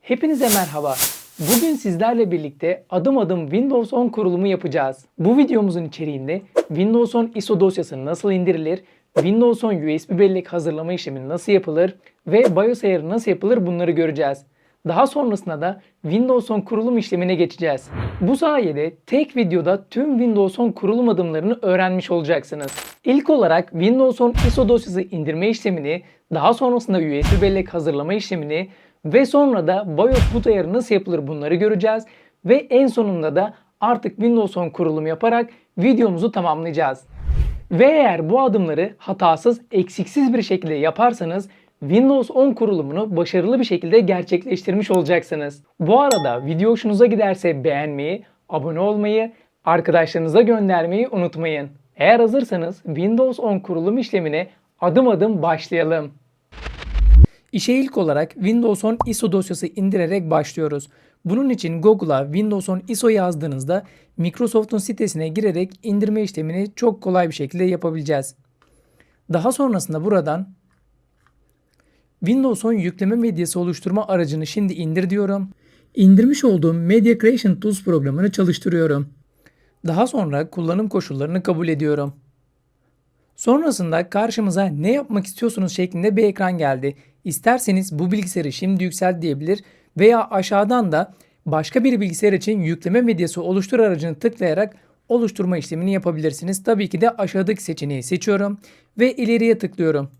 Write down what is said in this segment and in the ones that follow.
Hepinize merhaba. Bugün sizlerle birlikte adım adım Windows 10 kurulumu yapacağız. Bu videomuzun içeriğinde Windows 10 ISO dosyası nasıl indirilir, Windows 10 USB bellek hazırlama işlemi nasıl yapılır ve BIOS ayarı nasıl yapılır bunları göreceğiz. Daha sonrasında da Windows 10 kurulum işlemine geçeceğiz. Bu sayede tek videoda tüm Windows 10 kurulum adımlarını öğrenmiş olacaksınız. İlk olarak Windows 10 ISO dosyası indirme işlemini, daha sonrasında USB bellek hazırlama işlemini ve sonra da BIOS boot ayarı nasıl yapılır bunları göreceğiz. Ve en sonunda da artık Windows 10 kurulum yaparak videomuzu tamamlayacağız. Ve eğer bu adımları hatasız, eksiksiz bir şekilde yaparsanız Windows 10 kurulumunu başarılı bir şekilde gerçekleştirmiş olacaksınız. Bu arada video hoşunuza giderse beğenmeyi, abone olmayı, arkadaşlarınıza göndermeyi unutmayın. Eğer hazırsanız Windows 10 kurulum işlemine adım adım başlayalım. İşe ilk olarak Windows 10 ISO dosyası indirerek başlıyoruz. Bunun için Google'a Windows 10 ISO yazdığınızda Microsoft'un sitesine girerek indirme işlemini çok kolay bir şekilde yapabileceğiz. Daha sonrasında buradan Windows 10 yükleme medyası oluşturma aracını şimdi indir diyorum. İndirmiş olduğum Media Creation Tools programını çalıştırıyorum. Daha sonra kullanım koşullarını kabul ediyorum. Sonrasında karşımıza ne yapmak istiyorsunuz şeklinde bir ekran geldi. İsterseniz bu bilgisayarı şimdi yükselt diyebilir veya aşağıdan da başka bir bilgisayar için yükleme medyası oluştur aracını tıklayarak oluşturma işlemini yapabilirsiniz. Tabii ki de aşağıdaki seçeneği seçiyorum ve ileriye tıklıyorum.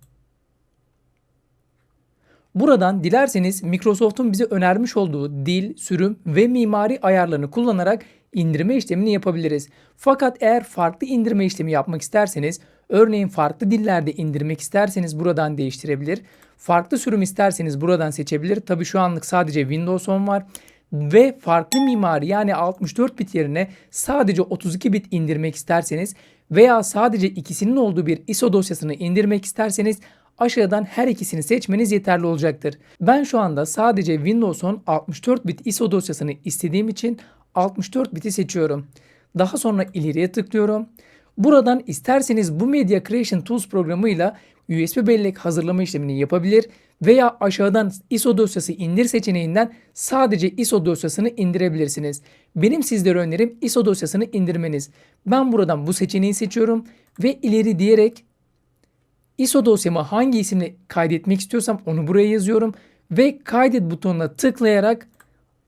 Buradan dilerseniz Microsoft'un bize önermiş olduğu dil, sürüm ve mimari ayarlarını kullanarak indirme işlemini yapabiliriz. Fakat eğer farklı indirme işlemi yapmak isterseniz, örneğin farklı dillerde indirmek isterseniz buradan değiştirebilir. Farklı sürüm isterseniz buradan seçebilir. Tabi şu anlık sadece Windows 10 var. Ve farklı mimari yani 64 bit yerine sadece 32 bit indirmek isterseniz veya sadece ikisinin olduğu bir ISO dosyasını indirmek isterseniz aşağıdan her ikisini seçmeniz yeterli olacaktır. Ben şu anda sadece Windows 10 64 bit ISO dosyasını istediğim için 64 biti seçiyorum. Daha sonra ileriye tıklıyorum. Buradan isterseniz bu Media Creation Tools programıyla USB bellek hazırlama işlemini yapabilir veya aşağıdan ISO dosyası indir seçeneğinden sadece ISO dosyasını indirebilirsiniz. Benim sizlere önerim ISO dosyasını indirmeniz. Ben buradan bu seçeneği seçiyorum ve ileri diyerek ISO dosyamı hangi isimle kaydetmek istiyorsam onu buraya yazıyorum ve kaydet butonuna tıklayarak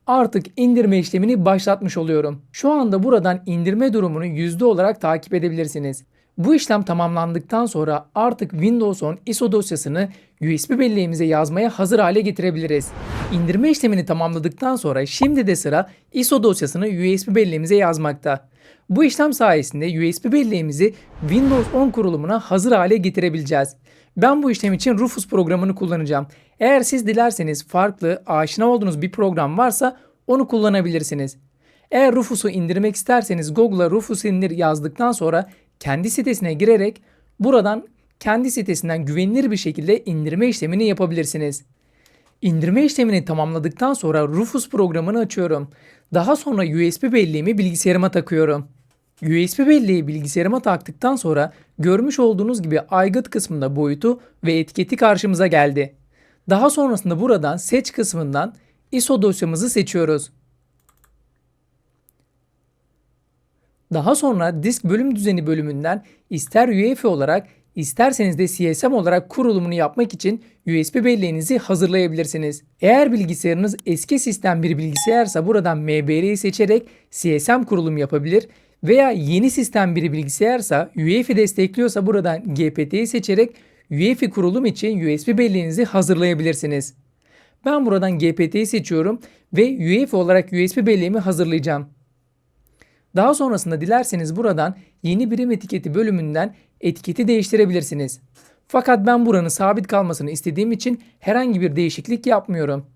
artık indirme işlemini başlatmış oluyorum. Şu anda buradan indirme durumunu yüzde olarak takip edebilirsiniz. Bu işlem tamamlandıktan sonra artık Windows 10 ISO dosyasını USB belleğimize yazmaya hazır hale getirebiliriz. İndirme işlemini tamamladıktan sonra şimdi de sıra ISO dosyasını USB belleğimize yazmakta. Bu işlem sayesinde USB belleğimizi Windows 10 kurulumuna hazır hale getirebileceğiz. Ben bu işlem için Rufus programını kullanacağım. Eğer siz dilerseniz farklı, aşina olduğunuz bir program varsa onu kullanabilirsiniz. Eğer Rufus'u indirmek isterseniz Google'a Rufus indir yazdıktan sonra kendi sitesine girerek buradan kendi sitesinden güvenilir bir şekilde indirme işlemini yapabilirsiniz. İndirme işlemini tamamladıktan sonra Rufus programını açıyorum. Daha sonra USB belleğimi bilgisayarıma takıyorum. USB belleği bilgisayarıma taktıktan sonra görmüş olduğunuz gibi aygıt kısmında boyutu ve etiketi karşımıza geldi. Daha sonrasında buradan seç kısmından ISO dosyamızı seçiyoruz. Daha sonra disk bölüm düzeni bölümünden ister UEFI olarak isterseniz de CSM olarak kurulumunu yapmak için USB belleğinizi hazırlayabilirsiniz. Eğer bilgisayarınız eski sistem bir bilgisayarsa buradan MBR'yi seçerek CSM kurulum yapabilir veya yeni sistem bir bilgisayarsa UEFI destekliyorsa buradan GPT'yi seçerek UEFI kurulum için USB belleğinizi hazırlayabilirsiniz. Ben buradan GPT'yi seçiyorum ve UEFI olarak USB belleğimi hazırlayacağım. Daha sonrasında dilerseniz buradan yeni birim etiketi bölümünden etiketi değiştirebilirsiniz. Fakat ben buranın sabit kalmasını istediğim için herhangi bir değişiklik yapmıyorum.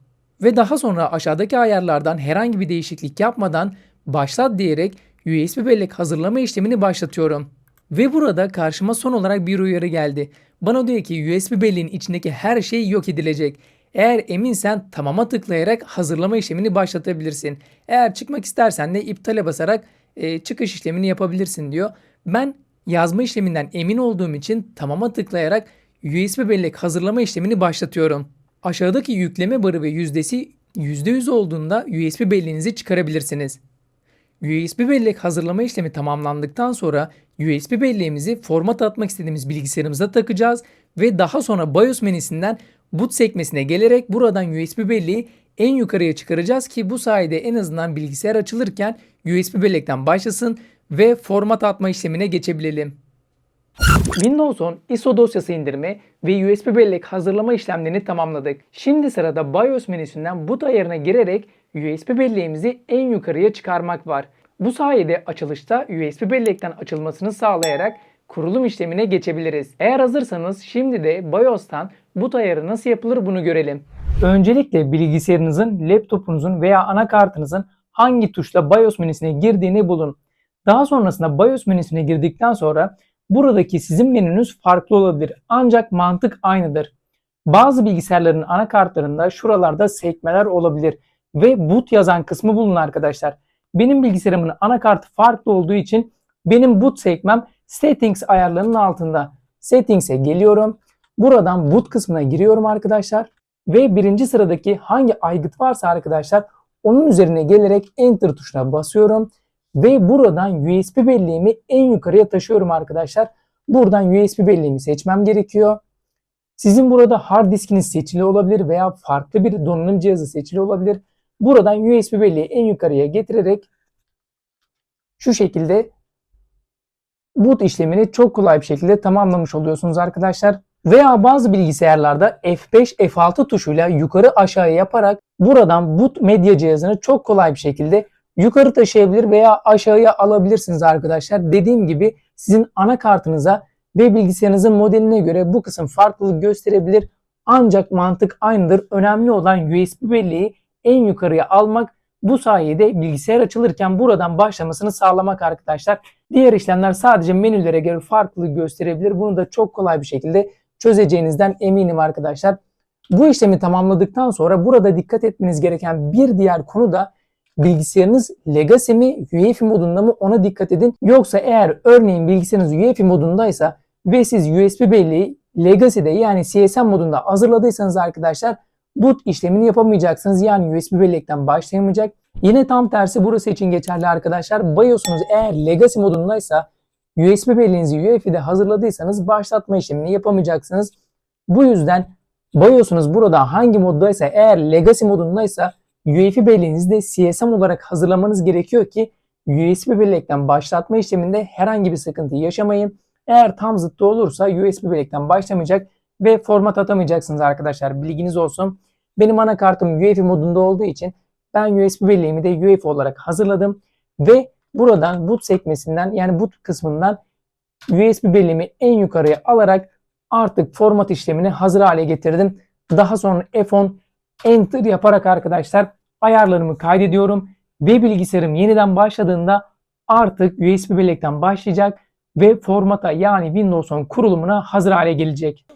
Ve daha sonra aşağıdaki ayarlardan herhangi bir değişiklik yapmadan başlat diyerek USB bellek hazırlama işlemini başlatıyorum. Ve burada karşıma son olarak bir uyarı geldi. Bana diyor ki USB belleğin içindeki her şey yok edilecek. Eğer eminsen tamama tıklayarak hazırlama işlemini başlatabilirsin. Eğer çıkmak istersen de iptale basarak e, çıkış işlemini yapabilirsin diyor. Ben yazma işleminden emin olduğum için tamama tıklayarak USB bellek hazırlama işlemini başlatıyorum. Aşağıdaki yükleme barı ve yüzdesi %100 olduğunda USB belleğinizi çıkarabilirsiniz. USB bellek hazırlama işlemi tamamlandıktan sonra USB belleğimizi format atmak istediğimiz bilgisayarımıza takacağız ve daha sonra BIOS menüsünden boot sekmesine gelerek buradan USB belleği en yukarıya çıkaracağız ki bu sayede en azından bilgisayar açılırken USB bellekten başlasın ve format atma işlemine geçebilelim. Windows'un ISO dosyası indirme ve USB bellek hazırlama işlemlerini tamamladık. Şimdi sırada BIOS menüsünden boot ayarına girerek USB belleğimizi en yukarıya çıkarmak var. Bu sayede açılışta USB bellekten açılmasını sağlayarak kurulum işlemine geçebiliriz. Eğer hazırsanız şimdi de BIOS'tan boot ayarı nasıl yapılır bunu görelim. Öncelikle bilgisayarınızın, laptopunuzun veya anakartınızın hangi tuşla BIOS menüsüne girdiğini bulun. Daha sonrasında BIOS menüsüne girdikten sonra buradaki sizin menünüz farklı olabilir ancak mantık aynıdır. Bazı bilgisayarların anakartlarında şuralarda sekmeler olabilir ve boot yazan kısmı bulun arkadaşlar. Benim bilgisayarımın anakartı farklı olduğu için benim boot sekmem settings ayarlarının altında. Settings'e geliyorum. Buradan boot kısmına giriyorum arkadaşlar. Ve birinci sıradaki hangi aygıt varsa arkadaşlar onun üzerine gelerek enter tuşuna basıyorum. Ve buradan USB belleğimi en yukarıya taşıyorum arkadaşlar. Buradan USB belleğimi seçmem gerekiyor. Sizin burada hard diskiniz seçili olabilir veya farklı bir donanım cihazı seçili olabilir. Buradan USB belleği en yukarıya getirerek şu şekilde boot işlemini çok kolay bir şekilde tamamlamış oluyorsunuz arkadaşlar. Veya bazı bilgisayarlarda F5, F6 tuşuyla yukarı aşağı yaparak buradan boot medya cihazını çok kolay bir şekilde yukarı taşıyabilir veya aşağıya alabilirsiniz arkadaşlar. Dediğim gibi sizin anakartınıza ve bilgisayarınızın modeline göre bu kısım farklılık gösterebilir. Ancak mantık aynıdır. Önemli olan USB belleği en yukarıya almak. Bu sayede bilgisayar açılırken buradan başlamasını sağlamak arkadaşlar. Diğer işlemler sadece menülere göre farklılık gösterebilir. Bunu da çok kolay bir şekilde çözeceğinizden eminim arkadaşlar. Bu işlemi tamamladıktan sonra burada dikkat etmeniz gereken bir diğer konu da bilgisayarınız Legacy mi UEFI modunda mı ona dikkat edin. Yoksa eğer örneğin bilgisayarınız UEFI modundaysa ve siz USB belleği Legacy'de yani CSM modunda hazırladıysanız arkadaşlar boot işlemini yapamayacaksınız. Yani USB bellekten başlayamayacak. Yine tam tersi burası için geçerli arkadaşlar. BIOS'unuz eğer Legacy modundaysa USB belleğinizi UEFI'de hazırladıysanız başlatma işlemini yapamayacaksınız. Bu yüzden BIOS'unuz burada hangi moddaysa eğer Legacy modundaysa UEFI belleğinizi de CSM olarak hazırlamanız gerekiyor ki USB bellekten başlatma işleminde herhangi bir sıkıntı yaşamayın. Eğer tam zıttı olursa USB bellekten başlamayacak ve format atamayacaksınız arkadaşlar. Bilginiz olsun. Benim anakartım UEFI modunda olduğu için ben USB belleğimi de UEFI olarak hazırladım ve buradan boot sekmesinden yani boot kısmından USB belleğimi en yukarıya alarak artık format işlemini hazır hale getirdim. Daha sonra F10 Enter yaparak arkadaşlar ayarlarımı kaydediyorum ve bilgisayarım yeniden başladığında artık USB bellekten başlayacak ve formata yani Windows 10 kurulumuna hazır hale gelecek.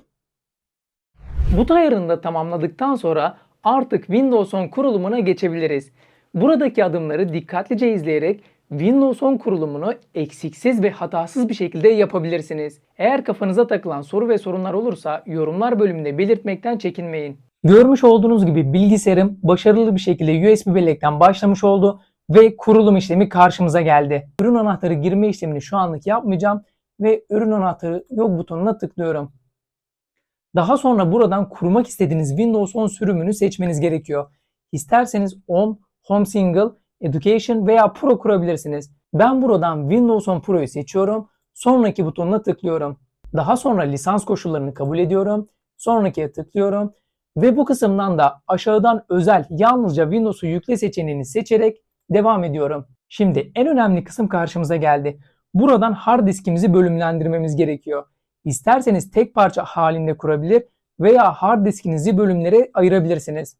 Boot ayarını da tamamladıktan sonra artık Windows 10 kurulumuna geçebiliriz. Buradaki adımları dikkatlice izleyerek Windows 10 kurulumunu eksiksiz ve hatasız bir şekilde yapabilirsiniz. Eğer kafanıza takılan soru ve sorunlar olursa yorumlar bölümünde belirtmekten çekinmeyin. Görmüş olduğunuz gibi bilgisayarım başarılı bir şekilde USB bellekten başlamış oldu ve kurulum işlemi karşımıza geldi. Ürün anahtarı girme işlemini şu anlık yapmayacağım ve ürün anahtarı yok butonuna tıklıyorum. Daha sonra buradan kurmak istediğiniz Windows 10 sürümünü seçmeniz gerekiyor. İsterseniz 10, Home Single, Education veya Pro kurabilirsiniz. Ben buradan Windows 10 Pro'yu seçiyorum. Sonraki butonuna tıklıyorum. Daha sonra lisans koşullarını kabul ediyorum. Sonrakiye tıklıyorum. Ve bu kısımdan da aşağıdan özel yalnızca Windows'u yükle seçeneğini seçerek devam ediyorum. Şimdi en önemli kısım karşımıza geldi. Buradan hard diskimizi bölümlendirmemiz gerekiyor. İsterseniz tek parça halinde kurabilir veya hard diskinizi bölümlere ayırabilirsiniz.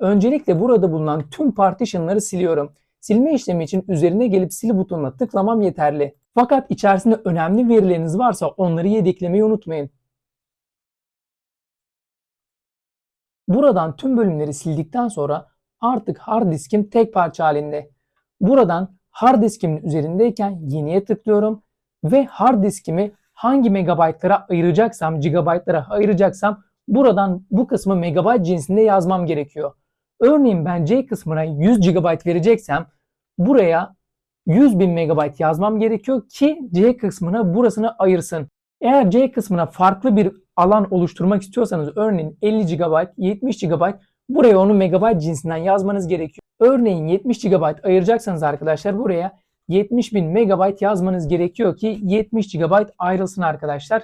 Öncelikle burada bulunan tüm partitionları siliyorum. Silme işlemi için üzerine gelip sil butonuna tıklamam yeterli. Fakat içerisinde önemli verileriniz varsa onları yedeklemeyi unutmayın. Buradan tüm bölümleri sildikten sonra artık hard diskim tek parça halinde. Buradan hard diskimin üzerindeyken yeniye tıklıyorum ve hard diskimi hangi megabaytlara ayıracaksam, gigabaytlara ayıracaksam buradan bu kısmı megabayt cinsinde yazmam gerekiyor. Örneğin ben C kısmına 100 GB vereceksem buraya 100 bin megabayt yazmam gerekiyor ki C kısmına burasını ayırsın. Eğer C kısmına farklı bir alan oluşturmak istiyorsanız örneğin 50 GB, 70 GB buraya onu megabayt cinsinden yazmanız gerekiyor. Örneğin 70 GB ayıracaksanız arkadaşlar buraya 70 bin megabayt yazmanız gerekiyor ki 70 GB ayrılsın arkadaşlar.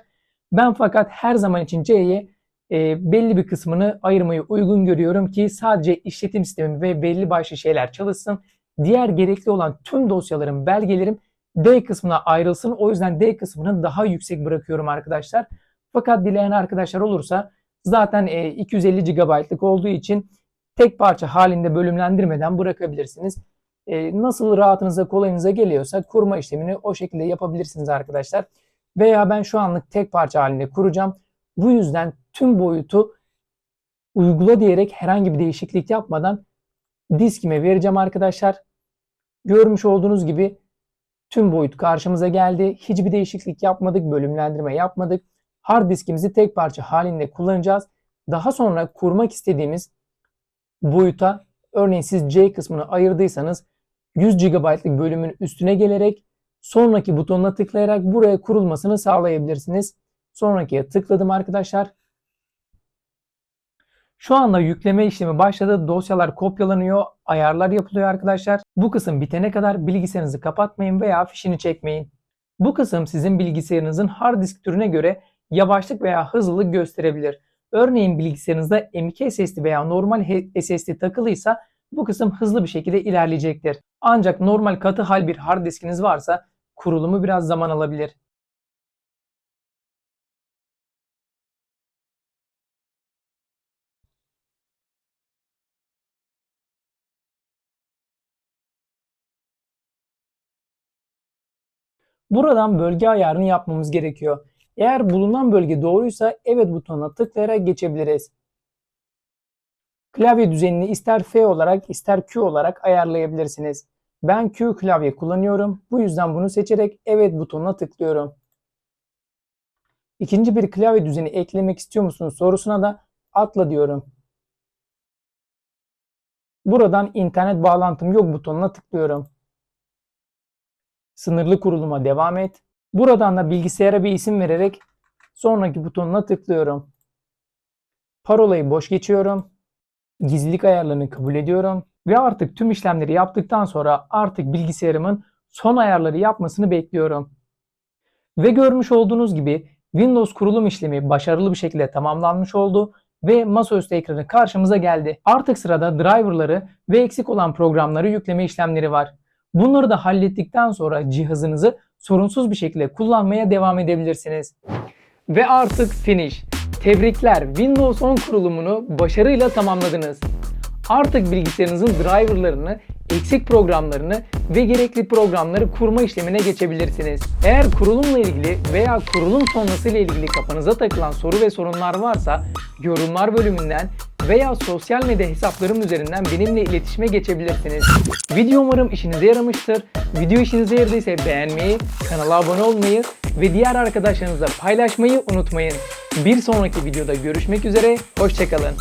Ben fakat her zaman için C'ye e, belli bir kısmını ayırmayı uygun görüyorum ki sadece işletim sistemi ve belli başlı şeyler çalışsın. Diğer gerekli olan tüm dosyalarım, belgelerim D kısmına ayrılsın. O yüzden D kısmını daha yüksek bırakıyorum arkadaşlar. Fakat dileyen arkadaşlar olursa zaten e, 250 GB'lık olduğu için tek parça halinde bölümlendirmeden bırakabilirsiniz. E, nasıl rahatınıza kolayınıza geliyorsa kurma işlemini o şekilde yapabilirsiniz arkadaşlar. Veya ben şu anlık tek parça halinde kuracağım. Bu yüzden tüm boyutu uygula diyerek herhangi bir değişiklik yapmadan diskime vereceğim arkadaşlar. Görmüş olduğunuz gibi tüm boyut karşımıza geldi. Hiçbir değişiklik yapmadık, bölümlendirme yapmadık. Hard diskimizi tek parça halinde kullanacağız. Daha sonra kurmak istediğimiz boyuta örneğin siz C kısmını ayırdıysanız 100 GB'lık bölümün üstüne gelerek sonraki butonuna tıklayarak buraya kurulmasını sağlayabilirsiniz. Sonrakiye tıkladım arkadaşlar. Şu anda yükleme işlemi başladı. Dosyalar kopyalanıyor, ayarlar yapılıyor arkadaşlar. Bu kısım bitene kadar bilgisayarınızı kapatmayın veya fişini çekmeyin. Bu kısım sizin bilgisayarınızın hard disk türüne göre yavaşlık veya hızlılık gösterebilir. Örneğin bilgisayarınızda M.2 SSD veya normal SSD takılıysa bu kısım hızlı bir şekilde ilerleyecektir. Ancak normal katı hal bir hard diskiniz varsa kurulumu biraz zaman alabilir. Buradan bölge ayarını yapmamız gerekiyor. Eğer bulunan bölge doğruysa evet butonuna tıklayarak geçebiliriz. Klavye düzenini ister F olarak ister Q olarak ayarlayabilirsiniz. Ben Q klavye kullanıyorum. Bu yüzden bunu seçerek evet butonuna tıklıyorum. İkinci bir klavye düzeni eklemek istiyor musunuz sorusuna da atla diyorum. Buradan internet bağlantım yok butonuna tıklıyorum. Sınırlı kuruluma devam et. Buradan da bilgisayara bir isim vererek sonraki butonuna tıklıyorum. Parolayı boş geçiyorum. Gizlilik ayarlarını kabul ediyorum. Ve artık tüm işlemleri yaptıktan sonra artık bilgisayarımın son ayarları yapmasını bekliyorum. Ve görmüş olduğunuz gibi Windows kurulum işlemi başarılı bir şekilde tamamlanmış oldu ve masaüstü ekranı karşımıza geldi. Artık sırada driverları ve eksik olan programları yükleme işlemleri var. Bunları da hallettikten sonra cihazınızı sorunsuz bir şekilde kullanmaya devam edebilirsiniz. Ve artık finish. Tebrikler Windows 10 kurulumunu başarıyla tamamladınız. Artık bilgisayarınızın driverlarını, eksik programlarını ve gerekli programları kurma işlemine geçebilirsiniz. Eğer kurulumla ilgili veya kurulum sonrası ile ilgili kafanıza takılan soru ve sorunlar varsa yorumlar bölümünden veya sosyal medya hesaplarım üzerinden benimle iletişime geçebilirsiniz. Video umarım işinize yaramıştır. Video işinize yaradıysa beğenmeyi, kanala abone olmayı ve diğer arkadaşlarınızla paylaşmayı unutmayın. Bir sonraki videoda görüşmek üzere, hoşçakalın.